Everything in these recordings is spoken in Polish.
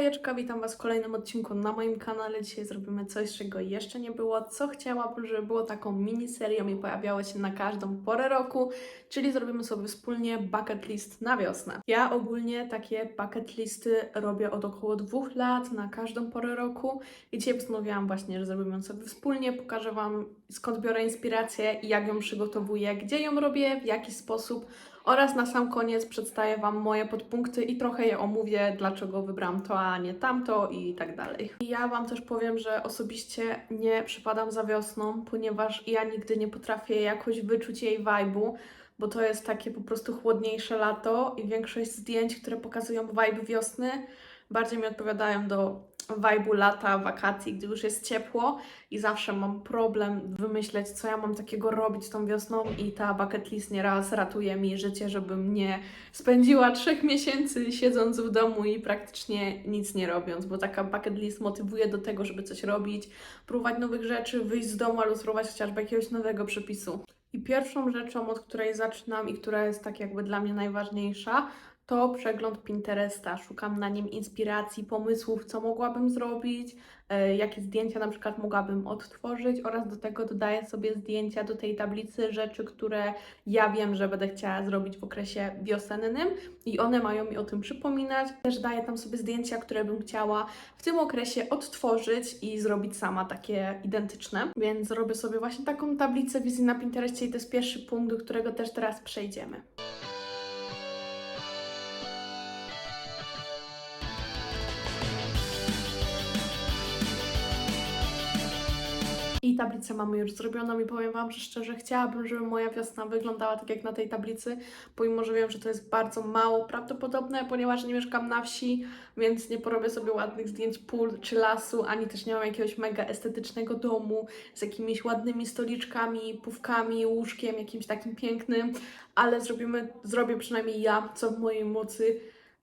Hejeczka, witam Was w kolejnym odcinku na moim kanale. Dzisiaj zrobimy coś, czego jeszcze nie było, co chciałabym, żeby było taką miniserią i pojawiało się na każdą porę roku, czyli zrobimy sobie wspólnie bucket list na wiosnę. Ja ogólnie takie bucket listy robię od około dwóch lat na każdą porę roku i dzisiaj postanowiłam właśnie, że zrobimy sobie wspólnie, pokażę Wam skąd biorę inspirację i jak ją przygotowuję, gdzie ją robię, w jaki sposób oraz na sam koniec przedstawię Wam moje podpunkty i trochę je omówię, dlaczego wybrałam to, a nie tamto i tak dalej. I ja Wam też powiem, że osobiście nie przypadam za wiosną, ponieważ ja nigdy nie potrafię jakoś wyczuć jej vibe'u, bo to jest takie po prostu chłodniejsze lato i większość zdjęć, które pokazują vibe wiosny, bardziej mi odpowiadają do vibe'u lata, wakacji, gdy już jest ciepło i zawsze mam problem wymyśleć, co ja mam takiego robić tą wiosną i ta bucket list nieraz ratuje mi życie, żebym nie spędziła trzech miesięcy siedząc w domu i praktycznie nic nie robiąc, bo taka bucket list motywuje do tego, żeby coś robić, próbować nowych rzeczy, wyjść z domu albo spróbować chociażby jakiegoś nowego przepisu. I pierwszą rzeczą, od której zaczynam i która jest tak jakby dla mnie najważniejsza, to przegląd Pinteresta. Szukam na nim inspiracji, pomysłów, co mogłabym zrobić, e, jakie zdjęcia na przykład mogłabym odtworzyć oraz do tego dodaję sobie zdjęcia do tej tablicy rzeczy, które ja wiem, że będę chciała zrobić w okresie wiosennym i one mają mi o tym przypominać. Też daję tam sobie zdjęcia, które bym chciała w tym okresie odtworzyć i zrobić sama takie identyczne. Więc robię sobie właśnie taką tablicę wizji na Pinterestie i to jest pierwszy punkt, do którego też teraz przejdziemy. Tablicę mamy już zrobioną i powiem Wam, że szczerze chciałabym, żeby moja wiosna wyglądała tak jak na tej tablicy, pomimo, że wiem, że to jest bardzo mało prawdopodobne, ponieważ nie mieszkam na wsi, więc nie porobię sobie ładnych zdjęć pól czy lasu, ani też nie mam jakiegoś mega estetycznego domu z jakimiś ładnymi stoliczkami, pówkami, łóżkiem, jakimś takim pięknym, ale zrobimy, zrobię przynajmniej ja, co w mojej mocy,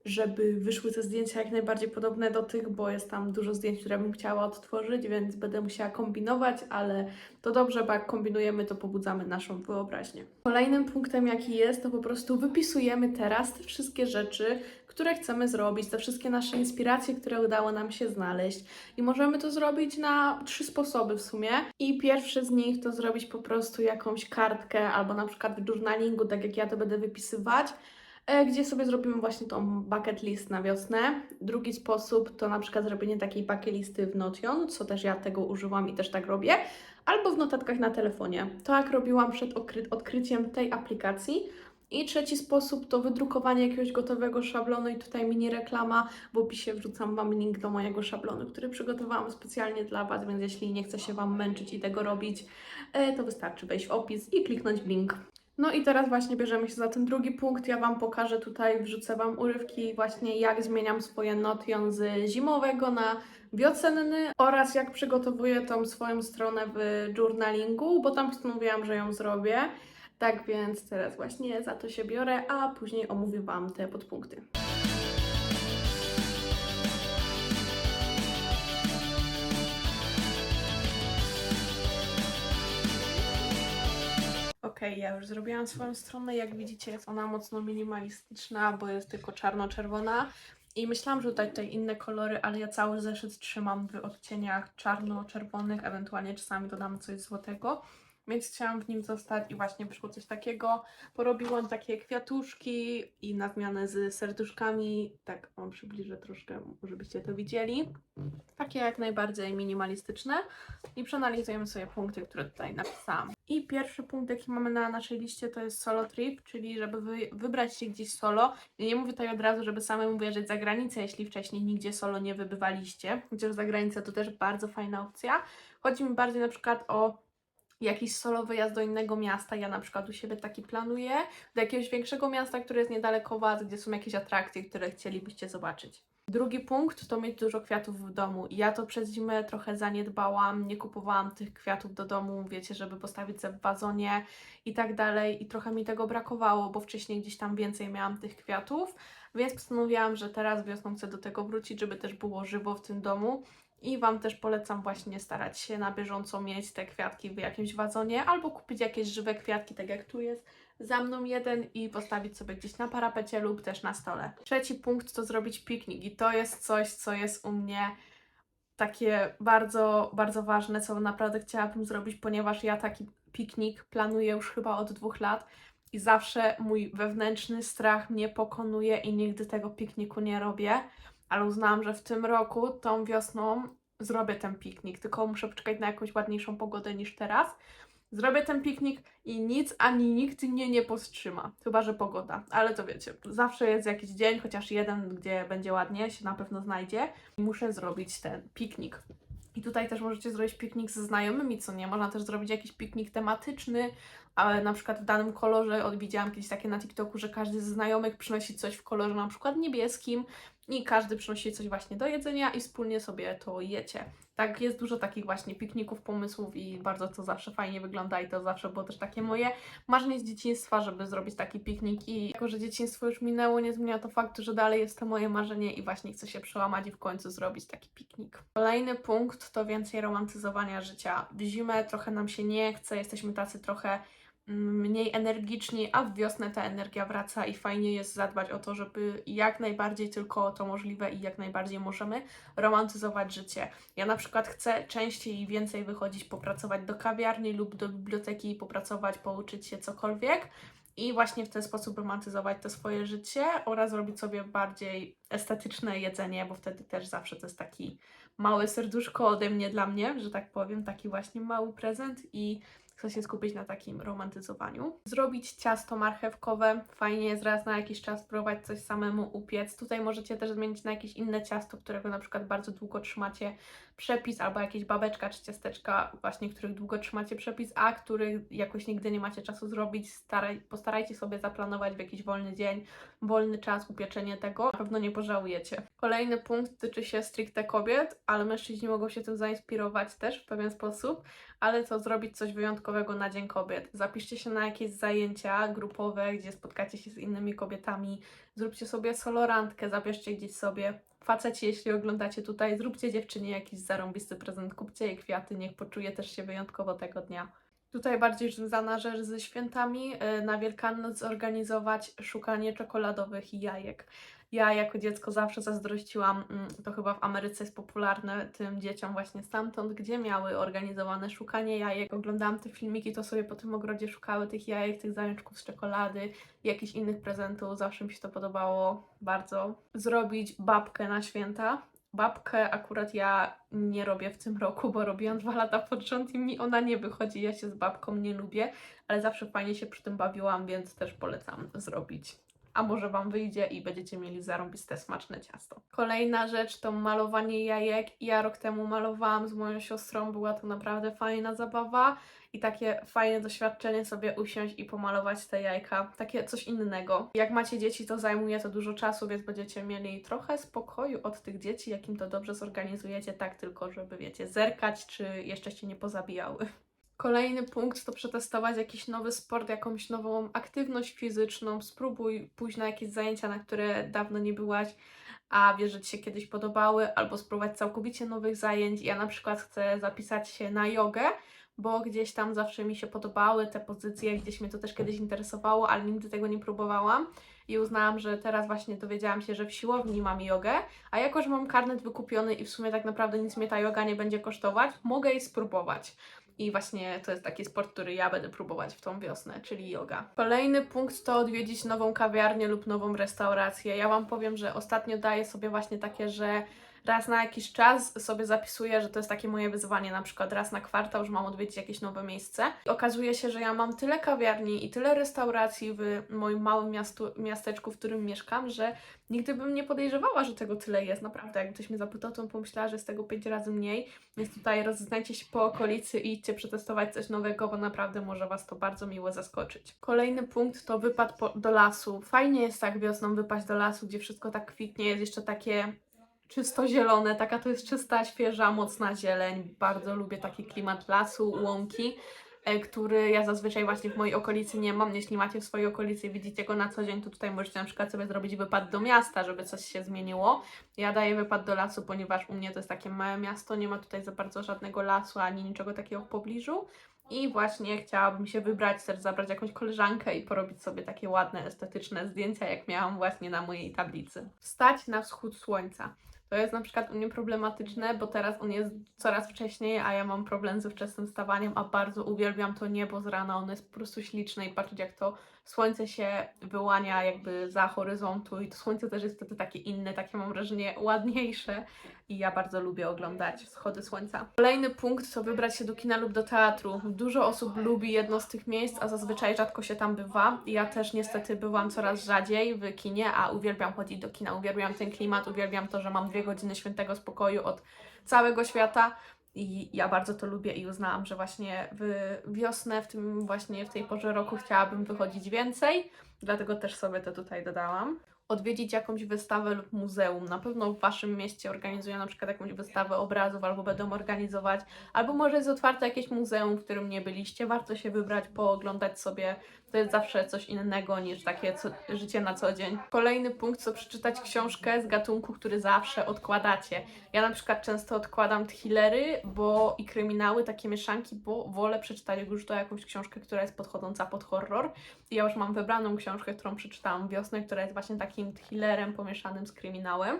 żeby wyszły te zdjęcia jak najbardziej podobne do tych, bo jest tam dużo zdjęć, które bym chciała odtworzyć, więc będę musiała kombinować, ale to dobrze, bo jak kombinujemy, to pobudzamy naszą wyobraźnię. Kolejnym punktem, jaki jest, to po prostu wypisujemy teraz te wszystkie rzeczy, które chcemy zrobić, te wszystkie nasze inspiracje, które udało nam się znaleźć. I możemy to zrobić na trzy sposoby w sumie. I pierwszy z nich to zrobić po prostu jakąś kartkę, albo na przykład w journalingu, tak jak ja to będę wypisywać gdzie sobie zrobimy właśnie tą bucket list na wiosnę. Drugi sposób to na przykład zrobienie takiej bucket listy w Notion, co też ja tego używam i też tak robię, albo w notatkach na telefonie. To jak robiłam przed odkry- odkryciem tej aplikacji. I trzeci sposób to wydrukowanie jakiegoś gotowego szablonu i tutaj mini reklama. W opisie wrzucam Wam link do mojego szablonu, który przygotowałam specjalnie dla Was, więc jeśli nie chce się Wam męczyć i tego robić, e, to wystarczy wejść w opis i kliknąć w link. No i teraz właśnie bierzemy się za ten drugi punkt. Ja Wam pokażę tutaj, wrzucę Wam urywki właśnie jak zmieniam swoje notion z zimowego na wiosenny oraz jak przygotowuję tą swoją stronę w journalingu, bo tam postanowiłam, że ją zrobię. Tak więc teraz właśnie za to się biorę, a później omówię Wam te podpunkty. Ja już zrobiłam swoją stronę. Jak widzicie, jest ona mocno minimalistyczna, bo jest tylko czarno-czerwona. I myślałam, że tutaj inne kolory, ale ja cały zeszyt trzymam w odcieniach czarno-czerwonych, ewentualnie czasami dodam coś złotego. Więc chciałam w nim zostać i właśnie przyszło coś takiego. Porobiłam takie kwiatuszki i na zmianę z serduszkami. Tak, Wam przybliżę troszkę, żebyście to widzieli. Takie jak najbardziej minimalistyczne. I przeanalizujemy sobie punkty, które tutaj napisałam. I pierwszy punkt, jaki mamy na naszej liście, to jest solo trip, czyli żeby wy, wybrać się gdzieś solo. Ja nie mówię tutaj od razu, żeby samemu wyjeżdżać za granicę, jeśli wcześniej nigdzie solo nie wybywaliście, chociaż za granicę to też bardzo fajna opcja. Chodzi mi bardziej na przykład o jakiś solo wyjazd do innego miasta. Ja na przykład u siebie taki planuję, do jakiegoś większego miasta, które jest niedaleko Was, gdzie są jakieś atrakcje, które chcielibyście zobaczyć. Drugi punkt to mieć dużo kwiatów w domu. Ja to przez zimę trochę zaniedbałam, nie kupowałam tych kwiatów do domu, wiecie, żeby postawić sobie w wazonie i tak dalej. I trochę mi tego brakowało, bo wcześniej gdzieś tam więcej miałam tych kwiatów, więc postanowiłam, że teraz wiosną chcę do tego wrócić, żeby też było żywo w tym domu. I Wam też polecam właśnie starać się na bieżąco mieć te kwiatki w jakimś wazonie, albo kupić jakieś żywe kwiatki, tak jak tu jest, za mną jeden i postawić sobie gdzieś na parapecie lub też na stole. Trzeci punkt to zrobić piknik i to jest coś, co jest u mnie takie bardzo, bardzo ważne, co naprawdę chciałabym zrobić, ponieważ ja taki piknik planuję już chyba od dwóch lat i zawsze mój wewnętrzny strach mnie pokonuje i nigdy tego pikniku nie robię, ale uznałam, że w tym roku, tą wiosną zrobię ten piknik, tylko muszę poczekać na jakąś ładniejszą pogodę niż teraz. Zrobię ten piknik i nic ani nikt mnie nie powstrzyma, chyba że pogoda, ale to wiecie, zawsze jest jakiś dzień, chociaż jeden, gdzie będzie ładnie, się na pewno znajdzie. Muszę zrobić ten piknik. I tutaj też możecie zrobić piknik ze znajomymi, co nie? Można też zrobić jakiś piknik tematyczny, ale na przykład w danym kolorze, widziałam kiedyś takie na TikToku, że każdy ze znajomych przynosi coś w kolorze na przykład niebieskim i każdy przynosi coś właśnie do jedzenia i wspólnie sobie to jecie. Tak, jest dużo takich właśnie pikników, pomysłów i bardzo to zawsze fajnie wygląda i to zawsze było też takie moje marzenie z dzieciństwa, żeby zrobić taki piknik i jako, że dzieciństwo już minęło, nie zmienia to faktu, że dalej jest to moje marzenie i właśnie chcę się przełamać i w końcu zrobić taki piknik. Kolejny punkt to więcej romantyzowania życia. W zimę trochę nam się nie chce, jesteśmy tacy trochę mniej energiczni, a w wiosnę ta energia wraca i fajnie jest zadbać o to, żeby jak najbardziej tylko to możliwe i jak najbardziej możemy romantyzować życie. Ja na przykład chcę częściej i więcej wychodzić, popracować do kawiarni lub do biblioteki, popracować, pouczyć się cokolwiek i właśnie w ten sposób romantyzować to swoje życie oraz robić sobie bardziej estetyczne jedzenie, bo wtedy też zawsze to jest taki małe serduszko ode mnie dla mnie, że tak powiem, taki właśnie mały prezent i chcę się skupić na takim romantyzowaniu. Zrobić ciasto marchewkowe. Fajnie jest raz na jakiś czas próbować coś samemu upiec. Tutaj możecie też zmienić na jakieś inne ciasto, którego na przykład bardzo długo trzymacie przepis, albo jakieś babeczka czy ciasteczka, właśnie których długo trzymacie przepis, a których jakoś nigdy nie macie czasu zrobić. Staraj, postarajcie sobie zaplanować w jakiś wolny dzień, wolny czas upieczenie tego. Na pewno nie pożałujecie. Kolejny punkt tyczy się stricte kobiet, ale mężczyźni mogą się tym zainspirować też w pewien sposób ale to zrobić coś wyjątkowego na Dzień Kobiet. Zapiszcie się na jakieś zajęcia grupowe, gdzie spotkacie się z innymi kobietami, zróbcie sobie solorantkę, zabierzcie gdzieś sobie. Faceci, jeśli oglądacie tutaj, zróbcie dziewczynie jakiś zarąbisty prezent, kupcie jej kwiaty, niech poczuje też się wyjątkowo tego dnia. Tutaj bardziej związana rzecz ze świętami, y, na Wielkanoc zorganizować szukanie czekoladowych jajek. Ja jako dziecko zawsze zazdrościłam, mm, to chyba w Ameryce jest popularne, tym dzieciom właśnie stamtąd, gdzie miały organizowane szukanie jajek. Oglądałam te filmiki, to sobie po tym ogrodzie szukały tych jajek, tych zajączków z czekolady, jakichś innych prezentów. Zawsze mi się to podobało bardzo. Zrobić babkę na święta. Babkę akurat ja nie robię w tym roku, bo robiłam dwa lata pod rząd i mi ona nie wychodzi. Ja się z babką nie lubię, ale zawsze fajnie się przy tym bawiłam, więc też polecam zrobić a może Wam wyjdzie i będziecie mieli zarąbiste, smaczne ciasto. Kolejna rzecz to malowanie jajek. Ja rok temu malowałam z moją siostrą, była to naprawdę fajna zabawa i takie fajne doświadczenie sobie usiąść i pomalować te jajka. Takie coś innego. Jak macie dzieci, to zajmuje to dużo czasu, więc będziecie mieli trochę spokoju od tych dzieci, jakim to dobrze zorganizujecie, tak tylko, żeby wiecie, zerkać, czy jeszcze się nie pozabijały. Kolejny punkt to przetestować jakiś nowy sport, jakąś nową aktywność fizyczną. Spróbuj pójść na jakieś zajęcia, na które dawno nie byłaś, a wiesz, że Ci się kiedyś podobały, albo spróbować całkowicie nowych zajęć. Ja na przykład chcę zapisać się na jogę, bo gdzieś tam zawsze mi się podobały te pozycje, gdzieś mnie to też kiedyś interesowało, ale nigdy tego nie próbowałam. I uznałam, że teraz właśnie dowiedziałam się, że w siłowni mam jogę, a jako, że mam karnet wykupiony i w sumie tak naprawdę nic mnie ta yoga nie będzie kosztować, mogę jej spróbować. I właśnie to jest taki sport, który ja będę próbować w tą wiosnę, czyli yoga. Kolejny punkt to odwiedzić nową kawiarnię lub nową restaurację. Ja Wam powiem, że ostatnio daję sobie właśnie takie, że raz na jakiś czas sobie zapisuję, że to jest takie moje wyzwanie, na przykład raz na kwartał, że mam odwiedzić jakieś nowe miejsce. I okazuje się, że ja mam tyle kawiarni i tyle restauracji w moim małym miastu, miasteczku, w którym mieszkam, że nigdy bym nie podejrzewała, że tego tyle jest. Naprawdę, jak ktoś mnie zapytał, to pomyślała, że jest tego pięć razy mniej. Więc tutaj rozeznajcie się po okolicy i idźcie przetestować coś nowego, bo naprawdę może Was to bardzo miło zaskoczyć. Kolejny punkt to wypad po, do lasu. Fajnie jest tak wiosną wypaść do lasu, gdzie wszystko tak kwitnie, jest jeszcze takie czysto zielone, taka to jest czysta, świeża, mocna zieleń. Bardzo lubię taki klimat lasu, łąki, e, który ja zazwyczaj właśnie w mojej okolicy nie mam. Jeśli macie w swojej okolicy i widzicie go na co dzień, to tutaj możecie na przykład sobie zrobić wypad do miasta, żeby coś się zmieniło. Ja daję wypad do lasu, ponieważ u mnie to jest takie małe miasto, nie ma tutaj za bardzo żadnego lasu ani niczego takiego w pobliżu. I właśnie chciałabym się wybrać, też zabrać jakąś koleżankę i porobić sobie takie ładne, estetyczne zdjęcia, jak miałam właśnie na mojej tablicy. Wstać na wschód słońca. To jest na przykład u mnie problematyczne, bo teraz on jest coraz wcześniej, a ja mam problem ze wczesnym wstawaniem, a bardzo uwielbiam to niebo z rana, ono jest po prostu śliczne i patrzeć jak to słońce się wyłania jakby za horyzontu i to słońce też jest wtedy takie inne, takie mam wrażenie ładniejsze i ja bardzo lubię oglądać wschody słońca. Kolejny punkt to wybrać się do kina lub do teatru. Dużo osób lubi jedno z tych miejsc, a zazwyczaj rzadko się tam bywa. Ja też niestety bywam coraz rzadziej w kinie, a uwielbiam chodzić do kina, uwielbiam ten klimat, uwielbiam to, że mam dwie godziny świętego spokoju od całego świata. I ja bardzo to lubię i uznałam, że właśnie w wiosnę, w tym właśnie w tej porze roku chciałabym wychodzić więcej, dlatego też sobie to tutaj dodałam. Odwiedzić jakąś wystawę lub muzeum. Na pewno w Waszym mieście organizują na przykład jakąś wystawę obrazów, albo będą organizować, albo może jest otwarte jakieś muzeum, w którym nie byliście. Warto się wybrać, pooglądać sobie. To jest zawsze coś innego niż takie co, życie na co dzień. Kolejny punkt to przeczytać książkę z gatunku, który zawsze odkładacie. Ja na przykład często odkładam thrillery bo, i kryminały, takie mieszanki, bo wolę przeczytać już to jakąś książkę, która jest podchodząca pod horror. I ja już mam wybraną książkę, którą przeczytałam wiosnę, która jest właśnie takim thrillerem pomieszanym z kryminałem.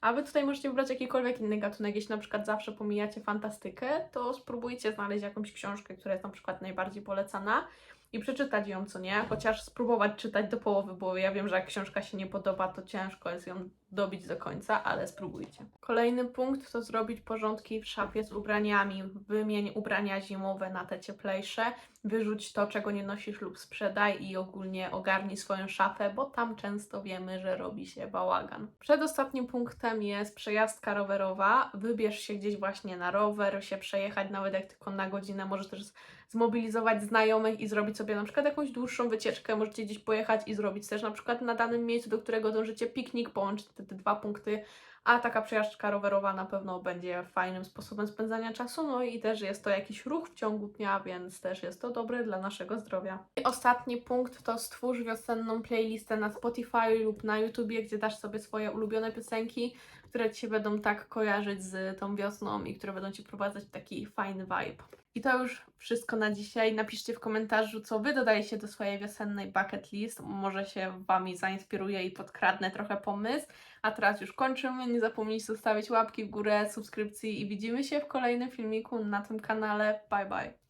A wy tutaj możecie wybrać jakikolwiek inny gatunek. Jeśli na przykład zawsze pomijacie fantastykę, to spróbujcie znaleźć jakąś książkę, która jest na przykład najbardziej polecana i przeczytać ją, co nie? Chociaż spróbować czytać do połowy, bo ja wiem, że jak książka się nie podoba, to ciężko jest ją dobić do końca, ale spróbujcie. Kolejny punkt to zrobić porządki w szafie z ubraniami. Wymień ubrania zimowe na te cieplejsze, wyrzuć to, czego nie nosisz lub sprzedaj i ogólnie ogarnij swoją szafę, bo tam często wiemy, że robi się bałagan. Przedostatnim punktem jest przejażdżka rowerowa. Wybierz się gdzieś właśnie na rower, się przejechać nawet jak tylko na godzinę, możesz też zmobilizować znajomych i zrobić sobie na przykład jakąś dłuższą wycieczkę, możecie gdzieś pojechać i zrobić też na przykład na danym miejscu, do którego dążycie piknik, połączyć te, te dwa punkty, a taka przejażdżka rowerowa na pewno będzie fajnym sposobem spędzania czasu, no i też jest to jakiś ruch w ciągu dnia, więc też jest to dobre dla naszego zdrowia. I ostatni punkt to stwórz wiosenną playlistę na Spotify lub na YouTubie, gdzie dasz sobie swoje ulubione piosenki, które Ci się będą tak kojarzyć z tą wiosną i które będą Ci prowadzać taki fajny vibe. I to już wszystko na dzisiaj. Napiszcie w komentarzu, co Wy dodajecie do swojej wiosennej bucket list. Może się Wami zainspiruje i podkradnę trochę pomysł. A teraz już kończymy. Nie zapomnijcie zostawić łapki w górę, subskrypcji i widzimy się w kolejnym filmiku na tym kanale. Bye bye!